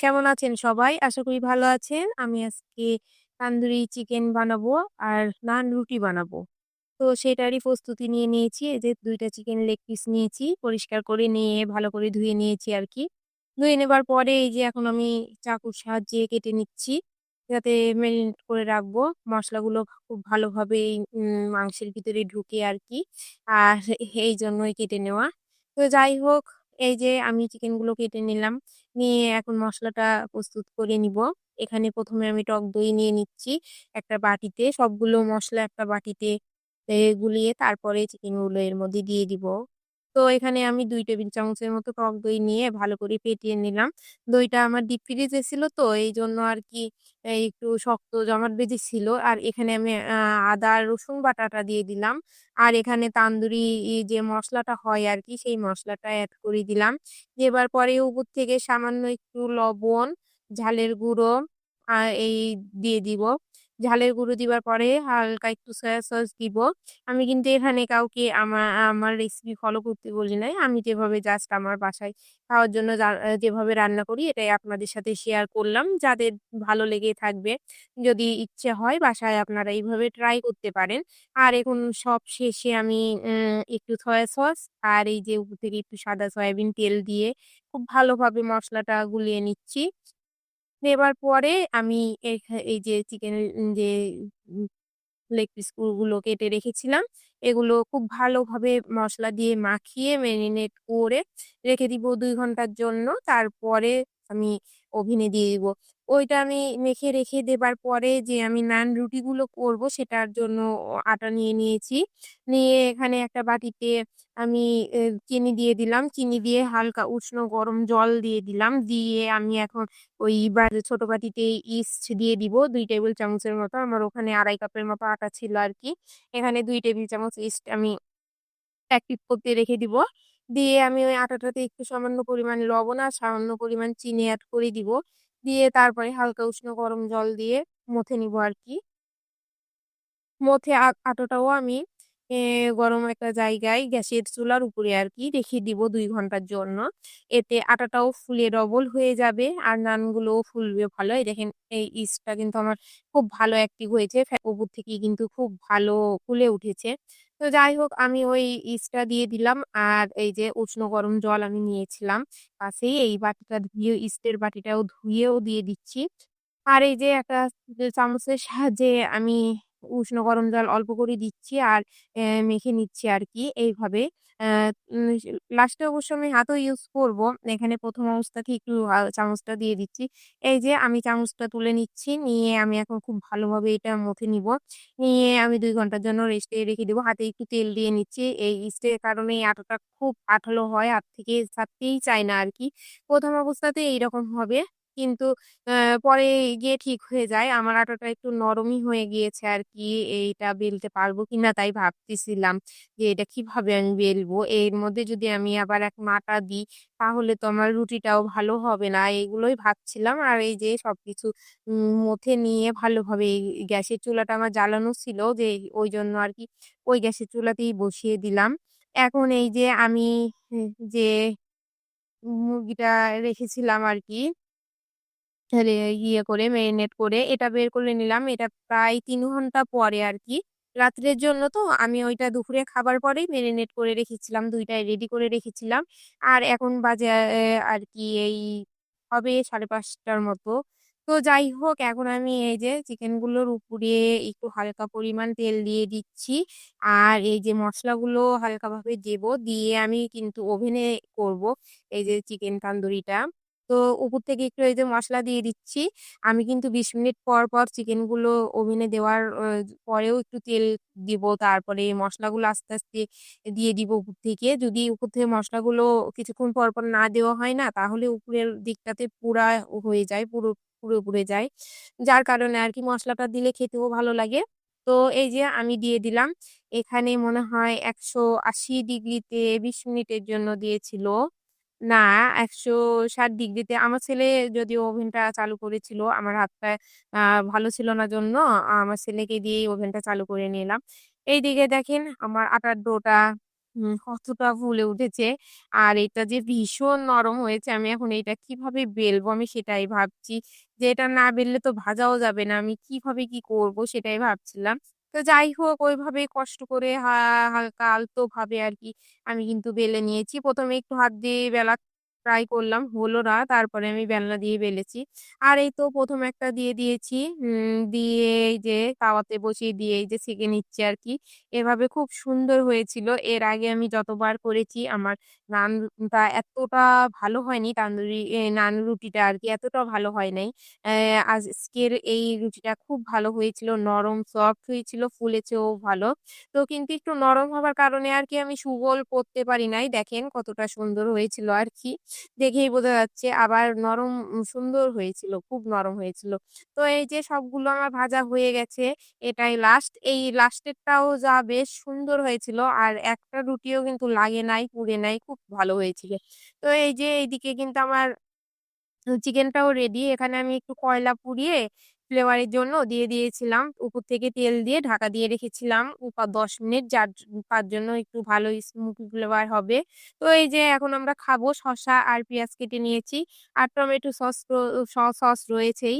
কেমন আছেন সবাই? আশা করি ভালো আছেন। আমি আজকে তান্দুরি চিকেন বানাবো আর নান রুটি বানাবো। তো সেটারই প্রস্তুতি নিয়ে নিয়েছি। এই যে দুইটা চিকেন লেগ পিস নিয়েছি। পরিষ্কার করে নিয়ে, ভালো করে ধুয়ে নিয়েছি আর কি ধুয়ে নেবার পরে এই যে এখন আমি চাকুর সাহায্যে কেটে নিচ্ছি। যাতে মেরিনেট করে রাখব। মশলাগুলো খুব ভালোভাবে এই মাংসের ভিতরে ঢুকে আর কি আর এই জন্যই কেটে নেওয়া। তো যাই হোক এই যে আমি চিকেনগুলো কেটে নিলাম। নিয়ে এখন মশলাটা প্রস্তুত করে নিব। এখানে প্রথমে আমি টক দই নিয়ে নিচ্ছি একটা বাটিতে। সবগুলো মশলা একটা বাটিতে গুলিয়ে তারপরে চিকেনগুলো এর মধ্যে দিয়ে দিব। তো এখানে আমি ২ টেবিল চামচের মতো টক দই নিয়ে ভালো করে ফেটিয়ে নিলাম। দইটা আমার ডিপ ফ্রিজে ছিল তো এই জন্য আর কি একটু শক্ত জমাট বেঁধেছিল। আর এখানে আমি আদা রসুন বাটাটা দিয়ে দিলাম। আর এখানে তান্দুরি যে মশলাটা হয় আর কি সেই মশলাটা অ্যাড করে দিলাম। দেবার পরে উপর থেকে সামান্য একটু লবণ, ঝালের গুঁড়ো এই দিয়ে দিব। ঝালের গুঁড়ো দিবার পরে হালকা একটু সয়া সস দিব। আমি কিন্তু এখানে কাউকে আমার আমার রেসিপি ফলো করতে বলি নাই। আমি যেভাবে জাস্ট আমার বাসায় খাওয়ার জন্য যেভাবে রান্না করি, এটাই আপনাদের সাথে শেয়ার করলাম। যাদের ভালো লেগে থাকবে। যদি ইচ্ছে হয় বাসায় আপনারা এইভাবে ট্রাই করতে পারেন। আর এখন সব শেষে আমি একটু সয়া সস আর এই যে উপর থেকে একটু সাদা সয়াবিন তেল দিয়ে খুব ভালোভাবে মশলাটা গুলিয়ে নিচ্ছি। নেবার পরে আমি এই যে চিকেন যে লেগ পিসগুলো কেটে রেখেছিলাম, এগুলো খুব ভালোভাবে মশলা দিয়ে মাখিয়ে ম্যারিনেট করে রেখে দিব দুই ঘণ্টার জন্য। তারপরে আমি ওভেনে দিয়ে দিব। ওইটা আমি মেখে রেখে দেবার পরে যে আমি নান রুটিগুলো করব সেটার জন্য আটা নিয়ে নিয়েছি। নিয়ে এখানে একটা বাটিতে আমি চিনি দিয়ে দিলাম। চিনি দিয়ে হালকা উষ্ণ গরম জল দিয়ে দিলাম। দিয়ে আমি এখন ওই ছোট বাটিতে ইস্ট দিয়ে দিব দুই টেবিল চামচের মতো। আমার ওখানে ২.৫ কাপের মতো আটা ছিল আর কি এখানে দুই টেবিল চামচ ইস্ট আমি প্যাকেট করতে রেখে দিব। দিয়ে আমি ওই আটাটাতে একটু সামান্য পরিমাণ লবণ আর সামান্য পরিমাণ চিনি অ্যাড করে দিব। দিয়ে তারপরে হালকা উষ্ণ গরম জল দিয়ে মথে নিব আর কি মথে আটাটাও আমি গরম একটা জায়গায় গ্যাসের চুলার উপরে আর কি রেখে দিব দুই ঘণ্টার জন্য। এতে আটাটাও ফুলে ডবল হয়ে যাবে, আর নানগুলোও ফুলবে ভালো। এই দেখেন, এই ইস্টটা কিন্তু আমার খুব ভালো অ্যাক্টিভ হয়েছে। উপর থেকে কিন্তু খুব ভালো ফুলে উঠেছে। তো যাই হোক, আমি ওই ইস্টটা দিয়ে দিলাম। আর এই যে উষ্ণ গরম জল আমি নিয়েছিলাম পাশেই এই বাটিটা ধুয়ে, ইস্টের বাটিটাও ধুয়েও দিয়ে দিচ্ছি। আর এই যে একটা চামচের সাহায্যে আমি উষ্ণ গরম জল অল্প করে দিচ্ছি আর মেখে নিচ্ছি আর কি এইভাবে। লাস্টে অবশ্য আমি হাতও ইউজ করব। এখানে ১ম অবস্থাতেই একটু চামচটা দিয়ে দিচ্ছি। এই যে আমি চামচটা তুলে নিচ্ছি। নিয়ে আমি এখন খুব ভালোভাবে এটা মথে নিব। নিয়ে আমি দুই ঘণ্টার জন্য রেস্টে রেখে দিব। হাতে একটু তেল দিয়ে নিচ্ছি। এই ইস্টের কারণে এই আটাটা খুব আঠালো হয়। হাত থেকে ছাড়তেই চায় না আরকি। ১ম অবস্থাতেই এইরকম হবে। কিন্তু পরে গিয়ে ঠিক হয়ে যায়। আমার আটাটা একটু নরমই হয়ে গিয়েছে আরকি। এইটা বেলতে পারব কিনা তাই ভাবতেছিলাম যে এটা কীভাবে আমি বেলবো। এর মধ্যে যদি আমি আবার এখন আটা দিই, তাহলে তো আমার রুটিটাও ভালো হবে না। এগুলোই ভাবছিলাম। আর এই যে সবকিছু, উম নিয়ে ভালোভাবে এই গ্যাসের চুলাটা আমার জ্বালানো ছিল যে ওইজন্য আরকি ওই গ্যাসের চুলাতেই বসিয়ে দিলাম। এখন এই যে আমি, যে মুরগিটা রেখেছিলাম আরকি ইয়ে করে মেরিনেট করে এটা বের করে নিলাম। এটা প্রায় তিন ঘণ্টা পরে আর কি রাত্রের জন্য তো আমি ওইটা দুপুরে খাবার পরেই মেরিনেট করে রেখেছিলাম। ২ টাই রেডি করে রেখেছিলাম। আর এখন বাজে আর কি এই হবে সাড়ে পাঁচটার মতো। তো যাই হোক, এখন আমি এই যে চিকেনগুলোর উপরে একটু হালকা পরিমাণ তেল দিয়ে দিচ্ছি। আর এই যে মসলাগুলো হালকাভাবে দেবো, দিয়ে আমি কিন্তু ওভেনে করব। এই যে চিকেন তান্দুরিটা। তো উপর থেকে একটু এই যে মশলা দিয়ে দিচ্ছি। আমি কিন্তু ২০ মিনিট পর, পর চিকেনগুলো ওভেনে দেওয়ার পরেও একটু তেল দিব। তারপরে মসলাগুলো আস্তে, আস্তে দিয়ে দিব উপর থেকে। যদি উপর থেকে মসলাগুলো কিছুক্ষণ পর, পর না দেওয়া হয় না তাহলে উপরের দিকটাতে পুড়া হয়ে যায়, পুরো পুড়ে, পুড়ে যায়। যার কারণে আর কি মশলাটা দিলে খেতেও ভালো লাগে। তো এই যে আমি দিয়ে দিলাম। এখানে মনে হয় ১৮০ ডিগ্রিতে ২০ মিনিটের জন্য দিয়েছিল। না ১৬০ ডিগ্রিতে আমার ছেলে যদিও ওভেনটা চালু করেছিল। আমার হাতটা ভালো ছিল না জন্য, আমার ছেলেকে দিয়েই ওভেনটা চালু করে নিলাম। এইদিকে দেখেন আমার আটার ডোটা কতটা ফুলে উঠেছে। আর এটা যে ভীষণ নরম হয়েছে, আমি এখন এইটা কীভাবে বেলবো আমি সেটাই ভাবছি। যে এটা না বেললে তো ভাজাও যাবে না। আমি কীভাবে কি করব সেটাই ভাবছিলাম। তো যাই হোক ওইভাবে কষ্ট করে হালকা আর কি আমি কিন্তু বেলে নিয়েছি। প্রথমে একটু হাত দিয়ে বেলার ট্রাই করলাম, হলো না। তারপরে আমি বেলনা দিয়ে বেলেছি। আর এই তো প্রথম একটা দিয়ে দিয়েছি। দিয়ে এই যে তাওয়াতে বসিয়ে দিয়ে এই যে সেঁকে নিচ্ছি আরকি। এভাবে খুব সুন্দর হয়েছিল। এর আগে আমি যতবার করেছি আমার নানটা এতটা ভালো হয়নি। তান্দুরি নান রুটিটা আর কি এতটা ভালো হয় নাই। আজকের এই রুটিটা খুব ভালো হয়েছিল। নরম সফট হয়েছিল, ফুলেছেও ভালো। তো কিন্তু একটু নরম হবার কারণে আর কি আমি সুগোল করতে পারি নাই। দেখেন কতটা সুন্দর হয়েছিল আরকি। দেখেই বোঝা যাচ্ছে। আবার নরম সুন্দর হয়েছিল, খুব নরম হয়েছিল। তো এই যে সবগুলো আমার ভাজা হয়ে গেছে। এটাই লাস্ট। এই লাস্টেরটাও যা বেশ সুন্দর হয়েছিল। আর একটা রুটিও কিন্তু লাগে নাই, পুড়ে নাই। খুব ভালো হয়েছিল। তো এই যে এইদিকে কিন্তু আমার চিকেনটাও রেডি। এখানে আমি একটু কয়লা পুড়িয়ে ফ্লেভার এর জন্য দিয়ে দিয়েছিলাম। উপর থেকে তেল দিয়ে ঢাকা দিয়ে রেখেছিলাম দশ মিনিট, যার তার জন্য একটু ভালো স্মুকি ফ্লেভার হবে। তো এই যে এখন আমরা খাব, শসা আর পেঁয়াজ কেটে নিয়েছি। আর টমেটো সস সস রয়েছেই।